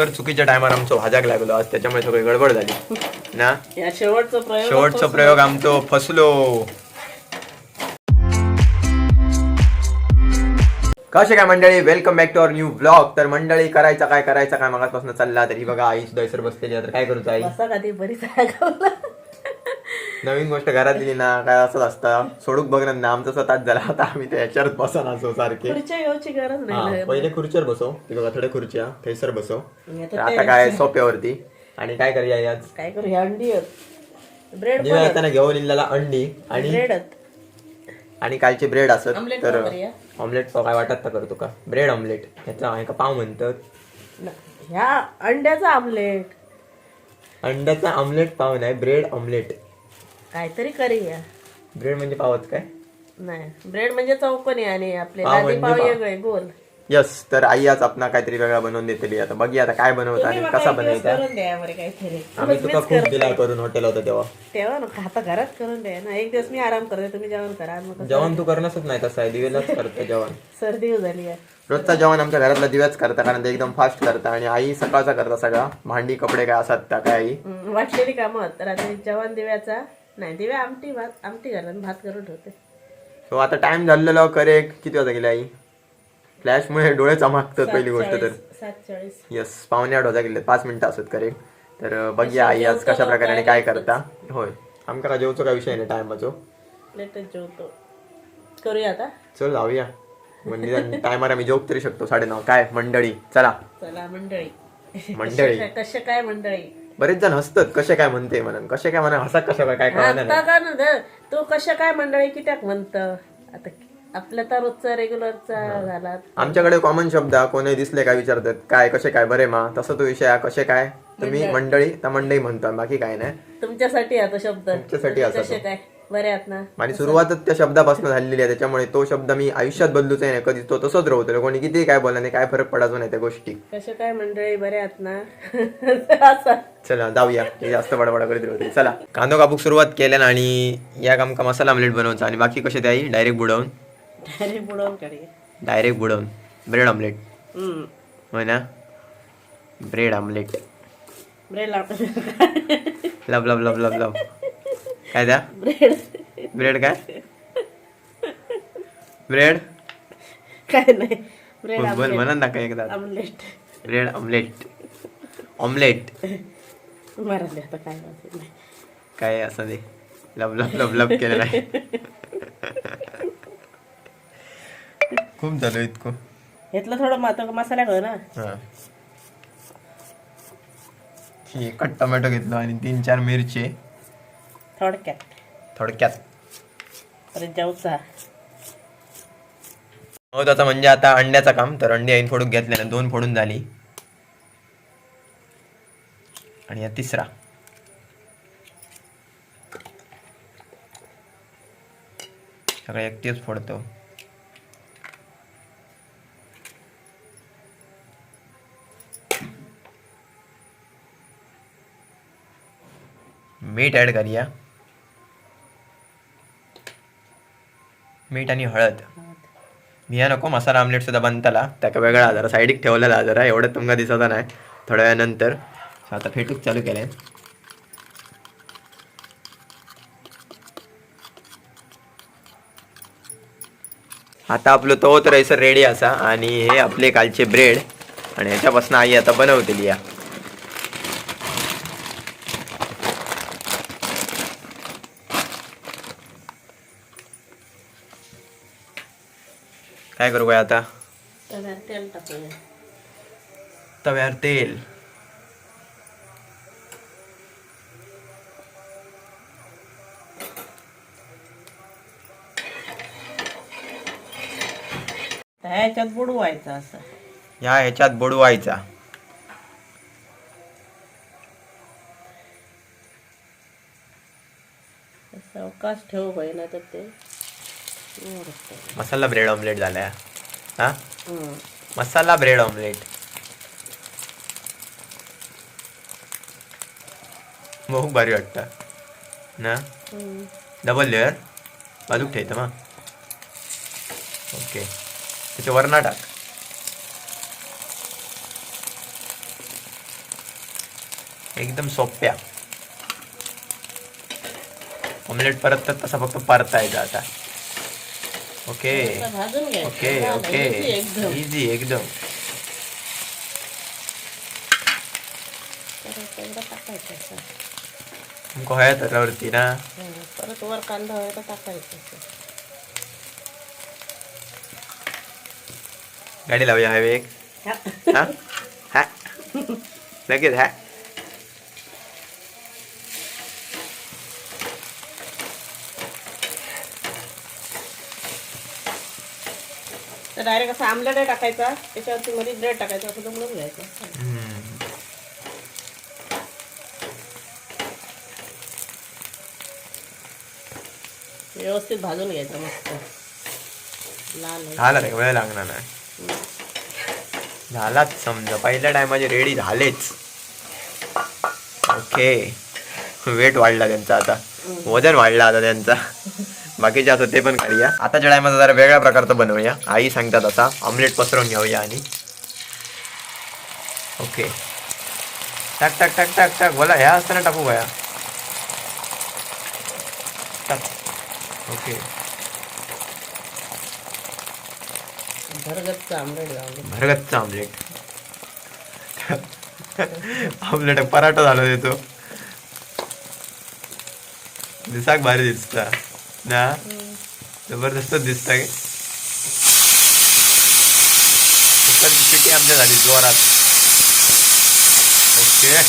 कर चुकीच्या टायमार आमचो भाजाक लागलो. आज त्याच्यामुळे सगळी गडबड झाली. ना? या शेवटचा प्रयोग शेवटचा प्रयोग आमचो फसलो. कसे काय मंडळी? Welcome back to our new blog तर मंडळी करायचा काय करायचा काय? मागासपासून चालला. तरी बघा आई सुद्धा बसलेली. तर काय करूच आई? बसा कधी बरी जागा नवीन गोष्ट घरात दिली ना काय असंच असतं. सोडूक बघणार ना आमचा स्वतःच झाला. आता आम्ही त्या याच्यावर बसा असो सारखे. खुर्च्या गरज हा, पहिले खुर्चीवर बसव ते बघा थोडे खुर्च्या थैसर बसव तर आता काय सोप्यावरती. आणि काय करूया आज काय करू ह्या अंडी ब्रेड येताना घेऊन इल्ल्याला अंडी आणि ब्रेड आणि कालचे ब्रेड असत Omelette तर पाव करूया. ऑमलेट पाव काय वाटत तर करतो का ब्रेड ऑमलेट. ह्याचा एका पाव म्हणतात. ह्या अंड्याचा आमलेट अंड्याचा ऑमलेट पाव नाही ब्रेड ऑमलेट. काहीतरी करूया. ब्रेड म्हणजे पावच काय? नाही ब्रेड म्हणजे चौकोनी आणि आपले पाव लादी म्हणजे पाव पाव. वेगळे गोल. यस तर आई आज आपण काहीतरी वेगळा बनवून देतली. आता बघूया आता काय बनवत आणि कसा बनवायचा करून द्या बरं काहीतरी. आम्ही तुका खूप दिला करून हॉटेल होतं तेव्हा. तेव्हा ना आता घरात करून द्या ना. एक दिवस मी आराम करते तुम्ही जेवण करा. मग जेवण तू करणंच नाही तसं आहे. दिवेलाच करतं जेवण. सर्दी झाली आहे. रोजचा जेवण आमच्या घरातला दिव्याच करता कारण ते एकदम फास्ट करता आणि आई सकाळचा करता सगळा. भांडी कपडे काय असतात त्या काय आई? हम्म, वाटलेली कामं. रात्री जेवण दिव्याचा नाही दिव्या आमटी भात आमटी घालून भात करून ठेवते. सो आता टाइम झालेला करे. किती वाजता गेले आई? फ्लॅशमुळे डोळे चमकतात पहिली गोष्ट तर. सात चाळीस. येस पावणे आठ वाजता गेले. पाच मिनिटं असत करे. तर बघूया आई आज कशा प्रकारे आणि काय करता. होय. आमका काय जेवचो काय विषय नाही टायमाचो लेटच जेवतो. करूया आता? चल जाऊया. म्हणजे टायमार आम्ही जेवू तरी शकतो. साडेनऊ काय? मंडळी. चला. चला मंडळी. मंडळी. कसे काय मंडळी? बरेच जण हसतात कसे काय म्हणते म्हणून. कसे काय म्हणा हसा कशा काय काय कळणार आता का ना ग, तू कशा काय मंडळी कित्याक म्हणत? आता आपल्या तर रोजचा रेग्युलरचा झाला. आमच्याकडे कॉमन शब्द हा, कोणी दिसले काय विचारतात काय कसे काय बरे मा तसा तो विषय हा, कसे काय? तुम्ही मंडळी त्या मंडळी म्हणतो बाकी काय नाही. तुमच्यासाठी आता शब्द. तुमच्यासाठी असा कसे काय? बरे आहात ना. आणि सुरुवातच त्या शब्दापासून झालेली आहे त्याच्यामुळे तो शब्द मी आयुष्यात बदलूच नाही कधी तो तसंच राहतो कोणी किती काय बोला नाही काय फरक पडायचो नाही त्या गोष्टी. कसे काय मंडळी बरे आहात ना? चला जाऊया. जास्त बडबड करीत होते चला. कांदो कापूक सुरुवात केल्या आणि या कामका मसाला आमलेट बनवायचा. आणि बाकी कसे त्याही डायरेक्ट बुडवून? डायरेक्ट बुडवून डायरेक्ट बुडवून. Bread omelette. होय ना? ब्रेड ऑमलेट ब्रेड लाव लब लब लब लब लब काय द्या ब्रेड. ब्रेड काय? ब्रेड? काय नाही. ब्रेड बोल बोल म्हणा ना काय एकदा. आमलेट. Bread omelette omelette. मारले आता काय असं ते? लब लब लब लब केलेलं आहे. खूप झालं इतकं. घेतलं थोडं मात मसाला घाल ना. हा. ही एकच टोमॅटो घेतलो आणि तीन चार मिरची. थोडक्यात. थोडक्यात. अरे जाऊचा म्हणजे आता अंड्याचं काम तर अंडी आईन फोडून घेतले ना दोन फोडून झाली. आणि हा तिसरा. सगळं एकटीच फोडतो. मीठ ऍड करूया. मीठ आणि हळद. भिया नको मसाला आमलेट सुद्धा बनताला. त्याका वेगळा जरा साईडिक ठेवलेला जरा एवढं तुमका दिसत नाही. थोड्या वेळानंतर. आता फेटूक चालू केलंय. आता आपलं तो तर सर रेडी असा आणि हे आपले कालचे ब्रेड आणि ह्याच्यापासून आई आता बनवतेली या. काय करू काय आता? तर तेल टाकूया. तव्यावर तेल. तर ह्याच्यात बुडवायचं असं. ह्या ह्याच्यात बुडवायचा अवकाश ठेव होईना तर ते. मसाला ब्रेड ऑमलेट झालाय. हा. Masala bread omelette. बहुत भारी वाटतं. ना. डबल लेअर बाजूक ठेवतं मग ओके त्याचे वरणा टाक. एकदम सोप्या. ऑमलेट परत तर तसा फक्त परतायचा आता. ओके. भाजून ओके ओके. एकदम. इझी एकदम. तुमको हया तरावरती ना? परत वर कांदा तर टाकायचं. गाडी लावूया हवे एक हा. हा? हा. लगेच हा. तर डायरेक्ट असं आमलेट आहे टाकायचा. त्याच्यावरती मध्ये ब्रेड टाकायचा. असं दमडून घ्यायचं. व्यवस्थित भाजून घ्यायचं मस्त. लाल. झालं रे वेळ लागणार नाही. झालाच समजा. पहिल्या टायमाचे रेडी झालेच. ओके वेट वाढला त्यांचा आता. वजन वाढला आता त्यांचा. बाकीचे असं ते पण करूया आताच्या टायमाचा जरा वेगळ्या प्रकारचं बनवूया. आई सांगतात असा ऑमलेट पसरवून घेऊया आणि. ओके. टाक टाक टाक टाक टाक. बोला ह्या असताना टाकू गया टाक. ओके. भरगतचं आमलेट भरगतचं ऑमलेट ऑमलेट पराठा झाला देतो. दिसाक भारी दिसता. ना? जबरदस्त दिसता कुकरची शिटी आमच्या झाली जोरात. ओके.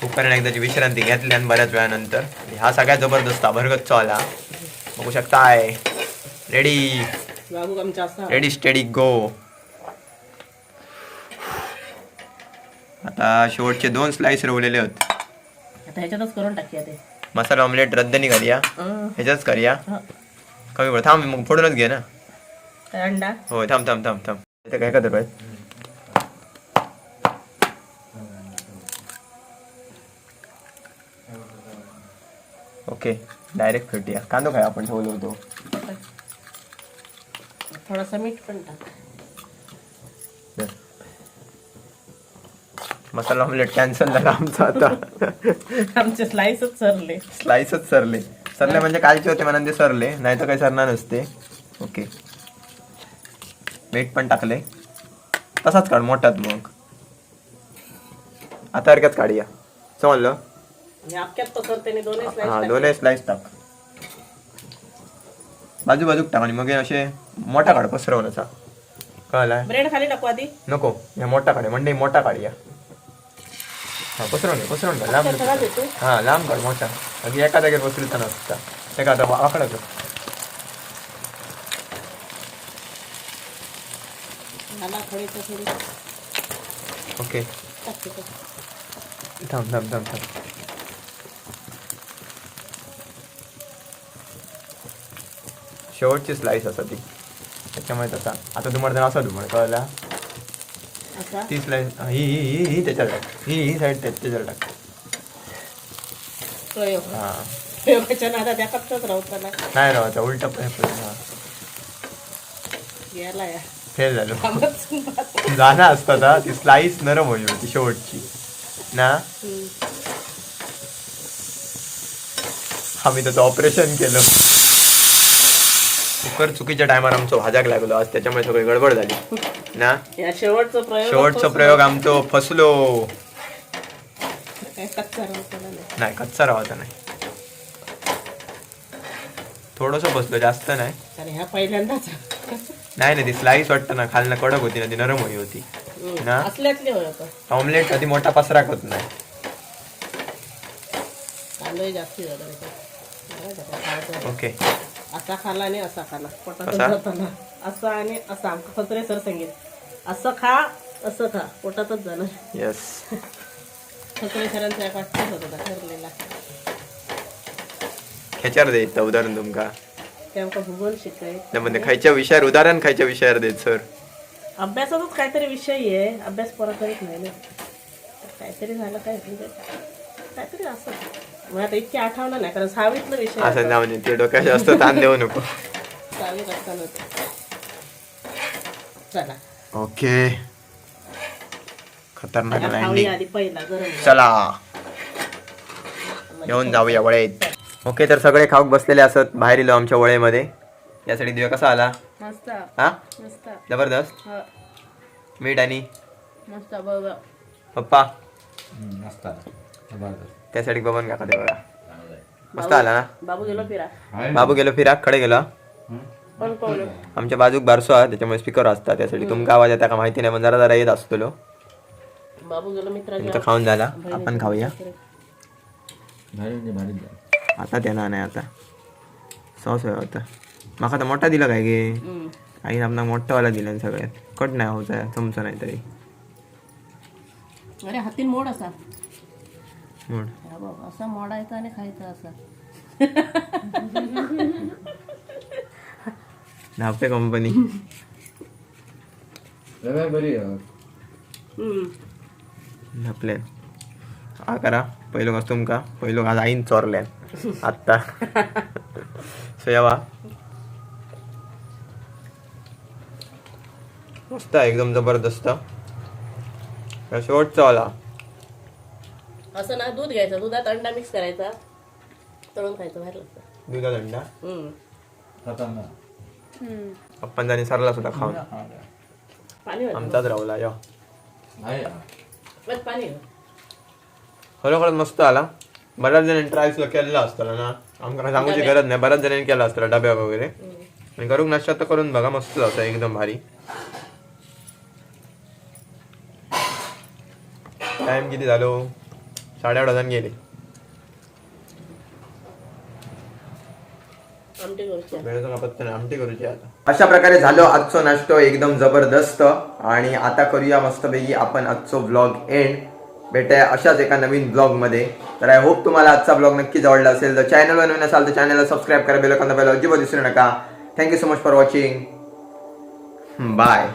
कुकरने एकदाची विश्रांती घेतली आणि बऱ्याच वेळानंतर. हा सगळ्यात जबरदस्त भरगतचा आला बघू शकताय. रेडी रेडी स्टेडी गो शेवटचे दोन स्लाइस रवलेले होत. आता ह्याच्यातच करून टाकूया ते. मसाला ऑमलेट रद्द नाही करूया हं. ह्याच्याच करूया. हं. कमी पड थांब मग फोडूनच घे ना. काय अंडा. होय थांब थांब थांब थांब. इथे काय करतो ओके डायरेक्ट फेटूया. कांदो काय आपण ठेवलो होतो थोडासा मीठ पण टाक. मसाला ऑमलेट कॅन्सल झाला आमचा आता. आमचे स्लाइसच सरले. स्लाइसच सरले. सरले म्हणजे कालचे होते म्हणून ते सरले नाही तर काही सरणार नसते. ओके. मीठ पण टाकले. तसाच काढ मोठात मग. आता हरकत काढूया. समजलं? दोन्ही हा स्लाइस दोन्ही स्लाइस टाक. बाजू बाजूक टाक आणि मग हे असे मोठा काढ पसरवण्याचा. कळलाय? ब्रेड खाली टाकू आधी. नको. हे मोठा काढे म्हणजे मोठा काढूया. हा पसरवून घे पसरवून घे लांब हा लांब काढ मोठा अगदी एका जागेवर बसली नसता एका आता वाकडा कर ओके. थांब थांब थांब थांब शेवटची स्लाइस असा ती त्याच्यामुळे तसा आता तुम्हाला असा धुमळ कळला ती स्लाइस ही ही ही ही त्याच्यावर टाक. ही ही साईड त्याच्यावर टाक. प्रयोग हा. प्रयोगाच्या नादात नाही राहता उलटा हा याला या. फेल झालो. जाणं असतं ना ती स्लाइस नरम होईल होती शेवटची. ना? हम्म. आम्ही त्याचं ऑपरेशन केलं. कुकर चुकीच्या टायमार आमचं भाजाक लागलो. आज त्याच्यामुळे सगळी गडबड झाली. ना? या शेवटचा प्रयोग शेवटचा प्रयोग आमचो फसलो. काय कच्चा नाही. नाही कच्चा राहता नाही. थोडस बसलो जास्त नाही. पहिल्यांदाच. नाही ना ती स्लाइस वाटतं ना खालनं कडक होती ना ती नरम होई होती. ना? असल्यातले होय आता. ऑमलेट कधी मोठा पसराक होत नाही. कांदाही जास्ती झाला त्याच्यात बरं झालं, खायचं. ओके. असा खाला आणि असा खाला पोटात? जाताना. असा आणि असा. आमका फसरे सर सांगित. असं खा असं खा. पोटातच जाणार. येस फसरे सरांचा एक वाटतच होता ठरलेला. खेच्यार द्यायचं उदाहरण तुमका. ते आमका भूगोल त्यामध्ये खायच्या विषयावर उदाहरण खायच्या विषयावर देत सर. अभ्यासातच काहीतरी विषय आहे. अभ्यास पोरा करीत नाही ना. तर काहीतरी झालं काय? म्हणजे काहीतरी असं. मग आता इतकी आठवलं नाही कारण सहावीतला विषय असं होता. ना ते डोक्यात जास्त ताण देऊ नको. असताना. चला ओके. खतरनाक खाऊया लँडिंग आधी पहिला गरम चला. येऊन जाऊया वळेत. ओके तर सगळे खाऊक बसलेले असत बाहेर इलो आमच्या वळेमध्ये. यासाठी दिव्या कसा आला? मस्त. हा? मस्त. जबरदस्त? हो, मीठ आणि? मस्त बघ. पप्पा? मस्त जबरदस्त. त्यासाठी बघून का ते बघा. मस्त आला ना? बाबू गेलो फिरा. बाबू गेलो फिराककडे गेलो. पण कोण आमच्या बाजूक बारसो आहे त्याच्यामुळे स्पीकर असतात त्यासाठी तुमका आवाज येता का माहिती नाही पण जरा जरा येत असतो बाबू गेलो तुमचं खाऊन झाला. आपण खाऊया. भारी भारी आता त्यांना नाही आता. सॉस आहे आता. माका तर मोठा दिला काय गे. आईने आपला मोठावाला दिला सगळ्यात. कट नाही होत आहे चमचा नाही तरी अरे हातीन मोड असा. मोड. हा बघ असा मोडायचा आणि खायचा असा. धावते कंपनी बरी हा करा. पहिलो कसं तुमका पहिलो आज आईन चोरल्यान आत्ता. सो यावा मस्त आहे एकदम जबरदस्त. शेवटचा वाला. असं ना दूध घ्यायचं. दुधात अंडा मिक्स करायचा. तळून खायचं बाहेर लागतं. दुधा दंडा हम्म. आपण जाणी सरला सुद्धा खाऊन. पाणी आमचाच राहुला यो. बस पाणी. खरोखरच मस्त आला. बऱ्याच जणांनी ट्राय सुद्धा केलेला असताना ना आमकां सांगूची गरज नाही. बऱ्याच जणांनी केला असताना डब्यावर वगैरे. आणि करूक नाश्ता तर करून बघा मस्त असं एकदम भारी. टाइम किती झालो? साडेआठ हजार गेले. आमटी करूची आता. अशा प्रकारे झालो आजचो नाश्तो एकदम जबरदस्त आणि आता करूया मस्तपैकी आपण आजचो ब्लॉग एंड भेटूया अशाच एका नवीन ब्लॉगमध्ये तर आय होप तुम्हाला आजचा ब्लॉग नक्कीच आवडला असेल. तर चॅनल नवीन असाल तर चॅनलला सबस्क्राईब करा बेल बेल अजिबात विसरू नका. Thank you so much for watching bye